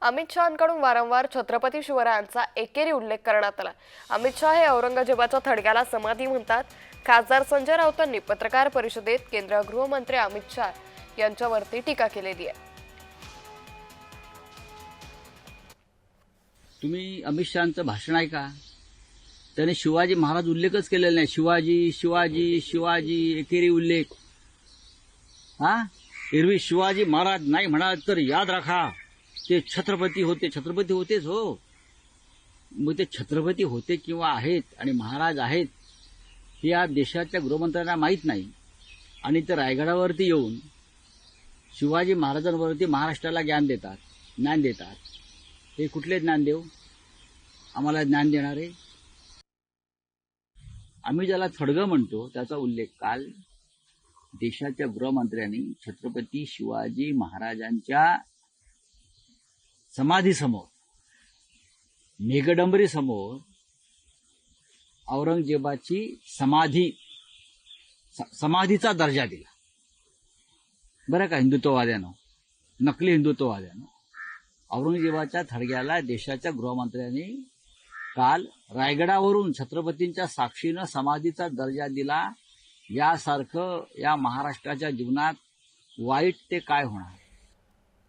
अमित शहाकडून वारंवार छत्रपती शिवरायांचा एकेरी उल्लेख करण्यात आला. अमित शहा हे औरंगजेबाच्या थडग्याला समाधी म्हणतात. खासदार संजय राऊतांनी पत्रकार परिषदेत केंद्रीय गृहमंत्री अमित शहा यांच्यावरती टीका केलेली आहे. तुम्ही अमित शहाचं भाषण ऐका. त्याने शिवाजी महाराज उल्लेखच केलेला नाही. शिवाजी शिवाजी शिवाजी एकेरी उल्लेख. हा? एरवी शिवाजी महाराज नाही म्हणाल तर याद राखा. ते छत्रपती होते छत्रपती होतेच हो. मग ते छत्रपती होते किंवा आहेत आणि महाराज आहेत हे या देशाच्या गृहमंत्र्यांना माहीत नाही. आणि ते रायगडावरती येऊन शिवाजी महाराजांवरती महाराष्ट्राला ज्ञान देतात ज्ञान देतात. हे कुठले ज्ञान देऊ आम्हाला ज्ञान देणारे? आम्ही ज्याला थडगं म्हणतो त्याचा उल्लेख काल देशाच्या गृहमंत्र्यांनी छत्रपती शिवाजी महाराजांच्या समाधीसमोर मेघडंबरी समोर औरंगजेबाची समाधी समाधीचा दर्जा दिला. बरं का हिंदुत्ववाद्यानं? नकली हिंदुत्ववाद्यानं? औरंगजेबाच्या थडग्याला देशाच्या गृहमंत्र्यांनी काल रायगडावरून छत्रपतींच्या साक्षीनं समाधीचा दर्जा दिला. यासारखं या महाराष्ट्राच्या जीवनात वाईट ते काय होणार?